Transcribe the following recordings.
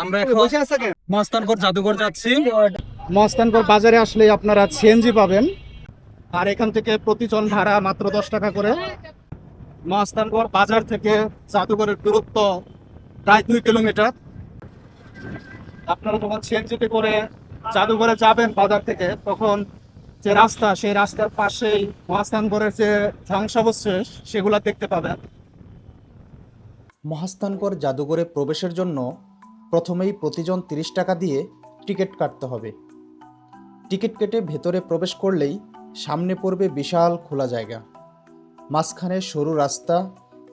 আমরা এখন জাদুঘর যাচ্ছি। মস্তানগড় বাজারে আসলে আপনারা সিএনজি পাবেন। আর এখান থেকে প্রতিজন ভাড়া মাত্র দশ টাকা করে। মস্তানগড় বাজার থেকে জাদুঘরের দূরত্ব প্রায় দুই কিলোমিটার। আপনারা যখন সিএনজিতে করে জাদুঘরে যাবেন বাজার থেকে তখন যে রাস্তা সেই রাস্তার পাশেই মহাস্থানগড়ের যে ধ্বংসাবশেষ সেগুলো দেখতে পাবেন। মহাস্থানগড় জাদুঘরে প্রবেশের জন্য প্রথমেই প্রতিজন তিরিশ টাকা দিয়ে টিকিট কাটতে হবে। টিকিট কেটে ভেতরে প্রবেশ করলেই সামনে পড়বে বিশাল খোলা জায়গা। মাঝখানে সরু রাস্তা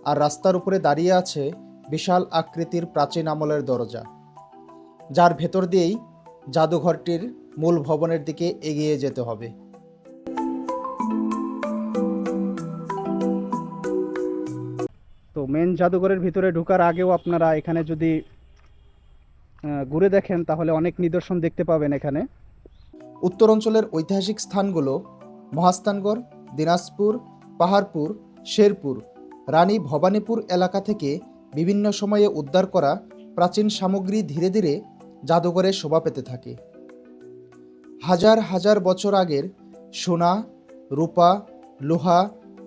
আর রাস্তার উপরে দাঁড়িয়ে আছে বিশাল আকৃতির প্রাচীন আমলের দরজা। যার ভেতর দিয়েই জাদুঘরটির মূল ভবনের দিকে এগিয়ে যেতে হবে। তো মেন জাদুঘরের ভিতরে ঢোকার আগেও আপনারা এখানে যদি ঘুরে দেখেন, তাহলে অনেক নিদর্শন দেখতে পাবেন এখানে। উত্তর অঞ্চলের ঐতিহাসিক স্থানগুলো মহাস্থানগড়, দিনাজপুর, পাহাড়পুর, শেরপুর, রানী ভবানীপুর এলাকা থেকে বিভিন্ন সময়ে উদ্ধার করা প্রাচীন সামগ্রী ধীরে ধীরে জাদুঘরে শোভা পেতে থাকে। হাজার হাজার বছর আগের সোনা, রূপা, লোহা,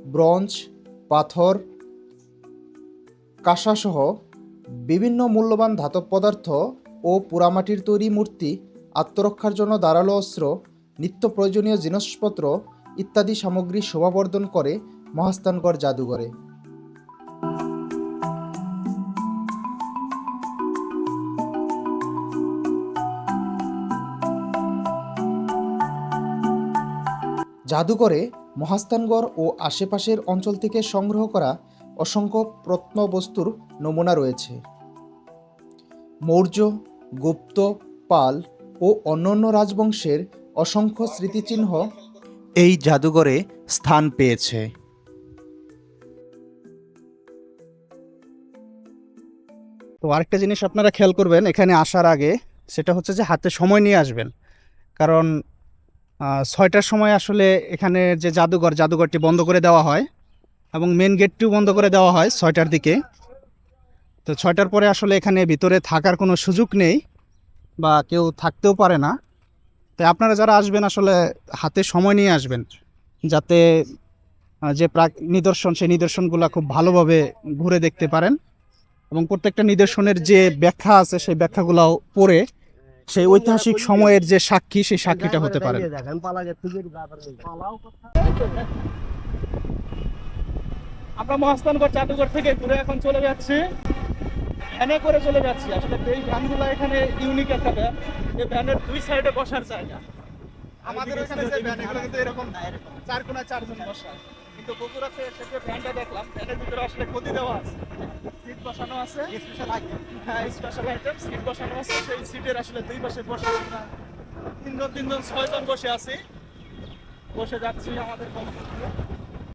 ব্রঞ্জ, পাথর, কাঁসাসহ বিভিন্ন মূল্যবান ধাতব পদার্থ ও পোড়ামাটির তৈরি মূর্তি, আত্মরক্ষার জন্য ধারালো অস্ত্র, নিত্য প্রয়োজনীয় জিনিসপত্র ইত্যাদি সামগ্রী শোভাবর্ধন করে মহাস্থানগড় জাদুঘরে। জাদুঘরে মহাস্থানগড় ও আশেপাশের অঞ্চল থেকে সংগ্রহ করা অসংখ্য প্রত্নবস্তুর নমুনা রয়েছে। মৌর্য গুপ্ত, পাল ও অন্যান্য রাজবংশের অসংখ্য স্মৃতিচিহ্ন এই জাদুঘরে স্থান পেয়েছে। তো আরেকটা জিনিস আপনারা খেয়াল করবেন এখানে আসার আগে, সেটা হচ্ছে যে হাতে সময় নিয়ে আসবেন। কারণ ছয়টার সময় আসলে এখানে যে জাদুঘর, জাদুঘরটি বন্ধ করে দেওয়া হয় এবং মেন গেটটিও বন্ধ করে দেওয়া হয় ছয়টার দিকে। তো ছয়টার পরে আসলে এখানে ভিতরে থাকার কোনো সুযোগ নেই বা কেউ থাকতেও পারে না। তাই আপনারা যারা আসবেন আসলে হাতে সময় নিয়ে আসবেন যাতে যে প্রাক নিদর্শন, সেই নিদর্শনগুলো খুব ভালোভাবে ঘুরে দেখতে পারেন এবং প্রত্যেকটা নিদর্শনের যে ব্যাখ্যা আছে সেই ব্যাখ্যাগুলোও পড়ে সেই ঐতিহাসিক সময়ের যে সাক্ষী সেই সাক্ষীটা হতে পারে আমরা মহাস্থানগড় জাদুঘর থেকে ঘুরে এখন চলে যাচ্ছি। ভ্যানে করে চলে যাচ্ছি। আসলে এই ভ্যানগুলো এখানে ইউনিক একটা ভ্যান। এই ভ্যানের দুই সাইডে বসার জায়গা। আমাদের এখানে যে ভ্যান এগুলো কিন্তু এরকম না চার কোনায় চারজন বসা। কিন্তু বগুড়াতে এসে যে ভ্যানটা দেখলাম ভ্যানের ভিতরে আসলে ক্ষতি দেওয়া আছে। সিট বসানো আছে। স্পেশাল আইটেম হ্যাঁ স্পেশাল আইটেম সিট বসানো আছে। সেই সিটের আসলে দুই পাশে বসে তিনজন তিনজন ছয়জন বসে আছি। বসে যাচ্ছি আমাদের।